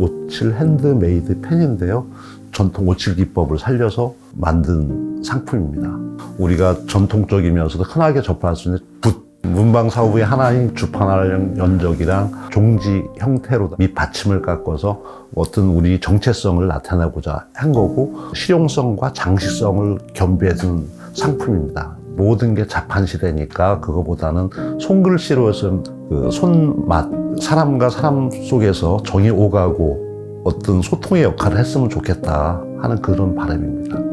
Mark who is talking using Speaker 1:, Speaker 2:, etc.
Speaker 1: 오칠 핸드메이드 펜인데요. 전통 오칠 기법을 살려서 만든 상품입니다. 우리가 전통적이면서도 흔하게 접할 수 있는 붓, 문방 사업의 하나인 주판활용 연적이랑 종지 형태로 밑 받침을 깎아서 어떤 우리 정체성을 나타내고자 한 거고 실용성과 장식성을 겸비해준 상품입니다. 모든 게 자판 시대니까 그거보다는 손글씨로 해서 그 손맛 사람과 사람 속에서 정이 오가고 어떤 소통의 역할을 했으면 좋겠다 하는 그런 바람입니다.